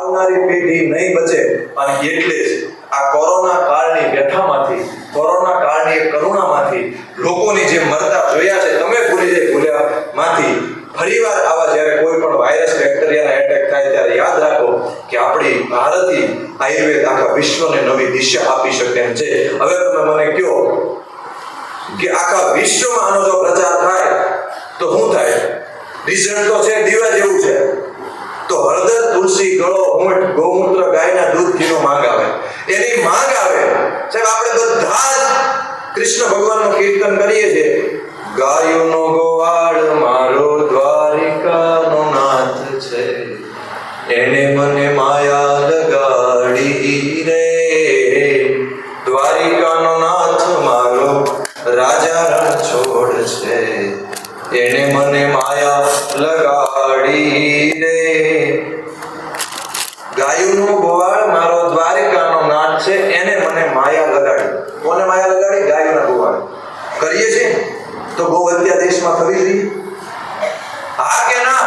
આવનારી પેઢી નહીં બચે. અને એટલે જ આ કોરોના કાળની વ્યથામાંથી, કોરોના કાળની કરુણામાંથી લોકોની જે મરતા જોયા છે, તમે ભૂલી જઈ ભૂલ્યા માંથી ફરીવાર આવા જ્યારે કોઈ પણ વાયરસ, બેક્ટેરિયાના એટેક થાય ત્યારે યાદ રાખો કે આપણી ભારતીય આયુર્વેદ આખા વિશ્વને નવી દિશા આપી શકે એમ છે. હવે તમે મને કહો કે આખા વિશ્વમાં આનો જો પ્રચાર થાય, તો શું થાય? રિઝલ્ટ તો છે, દીવા જેવું છે. તો હળદર, તુલસી, ગળો ઊંટ ગૌમૂત્ર, ગાયના દૂધ, ઘીનો માંગ આવે. એની માંગ આવે. સાહેબ, આપણે બધા જ કૃષ્ણ ભગવાનનું કીર્તન કરીએ છીએ. ગાયોનો ગોવાળ મારો દ્વારિકાનો નાથ છે. એને મને માયા લગાડી રે. દ્વારિકાનો નાથ મારો રાજા રણછોડ છે. એને મને માયા લગાડી રે. ગાયુનો ગોવાળ મારો દ્વારિકાનો નાથ છે એને મને માયા લગાડી. કોને માયા લગાડી? ગાયુના ગોવાળ. કરીએ છીએ? તો ગૌ હત્યા દેશમાં થવી જોઈએ હા કે ના?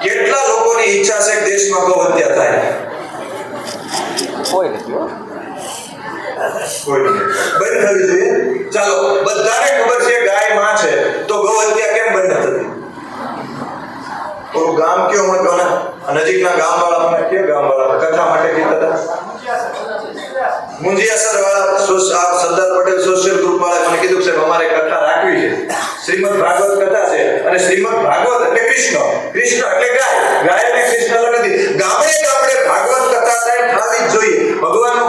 કેટલા લોકોની ઈચ્છા છે કે દેશમાં ગૌ હત્યા થાય? કોઈ નથી કોઈ બંધ થવી જોઈએ. ચાલો બધાને ખબર છે ગાયમાં છે. તો ગૌ હત્યા કેમ બંધ થતી ગામ કેવું આ નજીકના ગામ વાળા મને કે ગામ વાળા કથા માટે કીધા હતા? મુંજિયાસર વાળા સરદાર પટેલ સોશિયલ ગ્રુપ વાળા મને કીધું સાહેબ, અમારે કથા રાખવી છે. શ્રીમદ ભાગવત કથા છે. અને શ્રીમદ ભાગવત એટલે કૃષ્ણ. કૃષ્ણ એટલે ગાય. ગાય એટલે કૃષ્ણ નથી. ગામડે ગામડે ભાગવત કથા થાય થવી જોઈએ. ભગવાનનું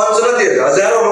આ તો પંચ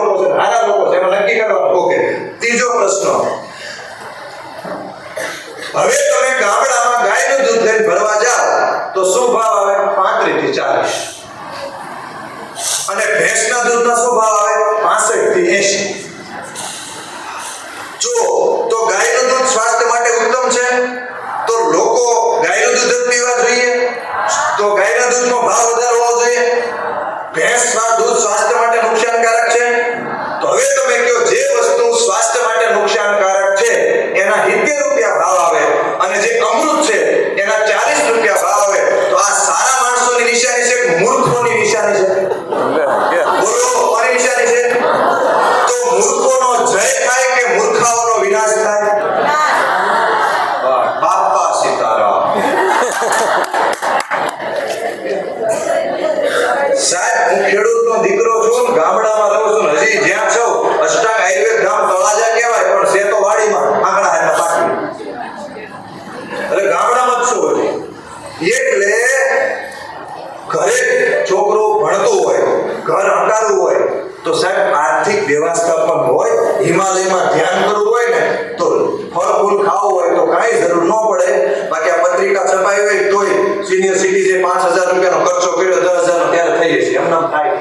છોકરો ભણતો હોય, ઘર હંકારવું હોય, તો સાહેબ આર્થિક વ્યવસ્થાપન હોય, હિમાલયમાં ધ્યાન કરવું હોય ને, તો ફળ ફૂલ ખાવું હોય તો કાંઈ જરૂર ન પડે. બાકી આ પત્રિકા છપાઈ હોય તોય સિનિયર સિટીઝે પાંચ હજાર રૂપિયાનો ખર્ચો કર્યો, દસ હજારનો ત્યારે થઈ જશે. એમને થાય.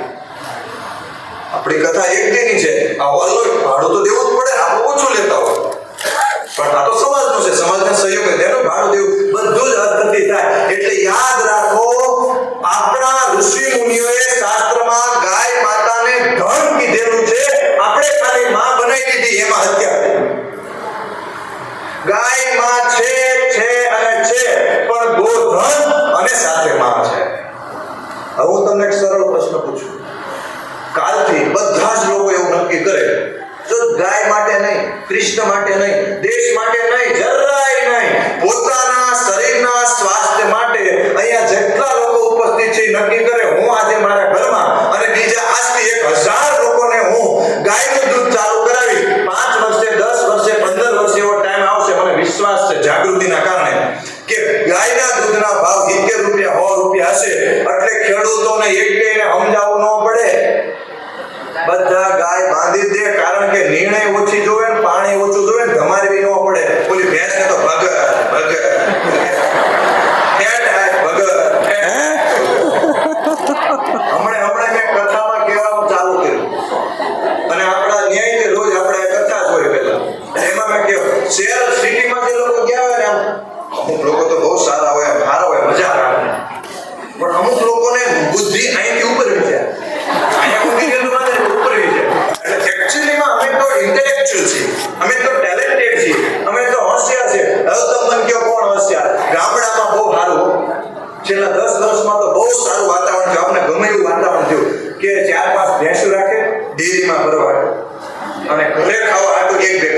આપણી કથા એક દીની છે. આ હોલનું ભાડું તો દેવું જ પડે, આપણે ઓછું લેતા હોય. પણ આ તો સમાજનું છે. સમાજને સહયોગ તેનું ભાડું દેવું. બધું જ અર્થથી થાય. કૃષ્ણ માટે નહીં.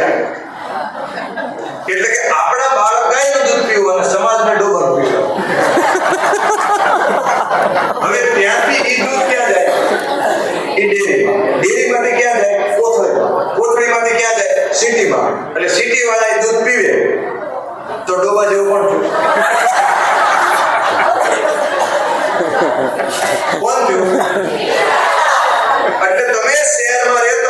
ભેગા એટલે કે આપણા બાળક ગાયનું દૂધ પીવું અને સમાજને ડોબર પીવું. હવે ત્યાંથી એ દૂધ ક્યાં જાય? ઈ ડેરીમાં. ડેરીમાંથી ક્યાં જાય? કોથળીમાં. કોથળીમાંથી ક્યાં જાય? સિટીમાં. એટલે સિટી વાળા એ દૂધ પીવે તો ડોબા જેવું પણ કોણ થયું એટલે તમે શહેરમાં રહેતા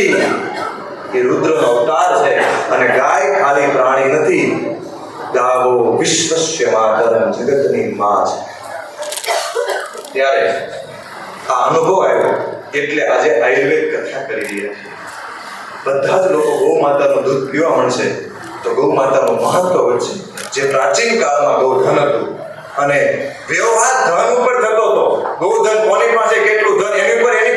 નથી એ રુદ્રનો અવતાર છે અને ગાય ખાલી પ્રાણી નથી. ગાવો વિશ્વસ્ય માતરમ, જગતની માં છે ત્યારે આ અનુભવ આવ્યો એટલે આજે આયુર્વેદ કથા કરી રહ્યા છે. બધા જ લોકો ગૌ માતાનું દૂધ પીવા મળશે તો ગૌ માતાનું મહત્વ વધશે. જે પ્રાચીન કાળમાં ગૌધન હતું અને વ્યવહાર ધન ઉપર થતો હતો. ગૌધન કોની પાસે કેટલું ધન? એની ઉપર એની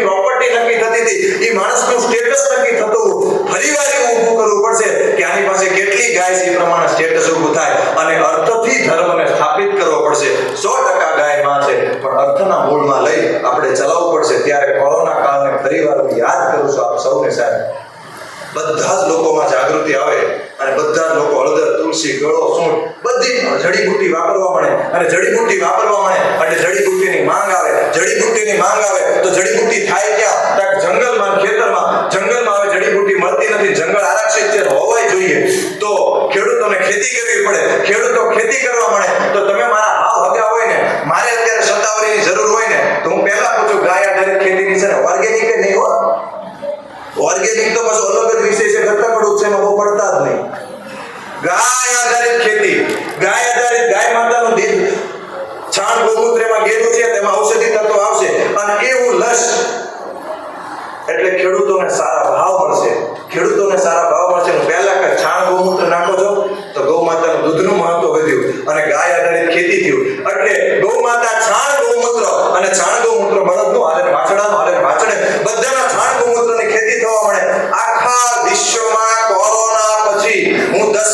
પ્રોપર્ટી નક્કી થતી હતી. એ માણસનું સ્ટેટસ નક્કી થતું ફરીવાર એવું ઊભું કરવું પડશે કે આની પાસે કેટલી ગાય છે એ પ્રમાણે સ્ટેટસ ઊભું થાય અને અર્થથી ધર્મને સ્થાપિત કરવો પડશે. સો ટકા ગાય છે. પણ અર્થના મૂળમાં લઈ આપણે ચલાવવું પડશે. ત્યારે કોરોના કાળને ફરીવાર યાદ કરું છું આપ સૌને સાહેબ. બધા જ લોકોમાં જાગૃતિ આવે અને બધા જ લોકો હળદર, તુલસી, ગળો, સૂંઠ, બધી જડીબુટ્ટી વાપરવા મળે. અને જડીબુટ્ટી વાપરવા મળે એટલે જડીબુટ્ટીની માંગ આવે. જડીબુટ્ટીની માંગ આવે તો જડીબુટ્ટી થાય ઓર્ગેનિક તો બસ વિષય છે. ઘટકડું છે એમાં બહુ પડતા જ નહીં. ગાય rodar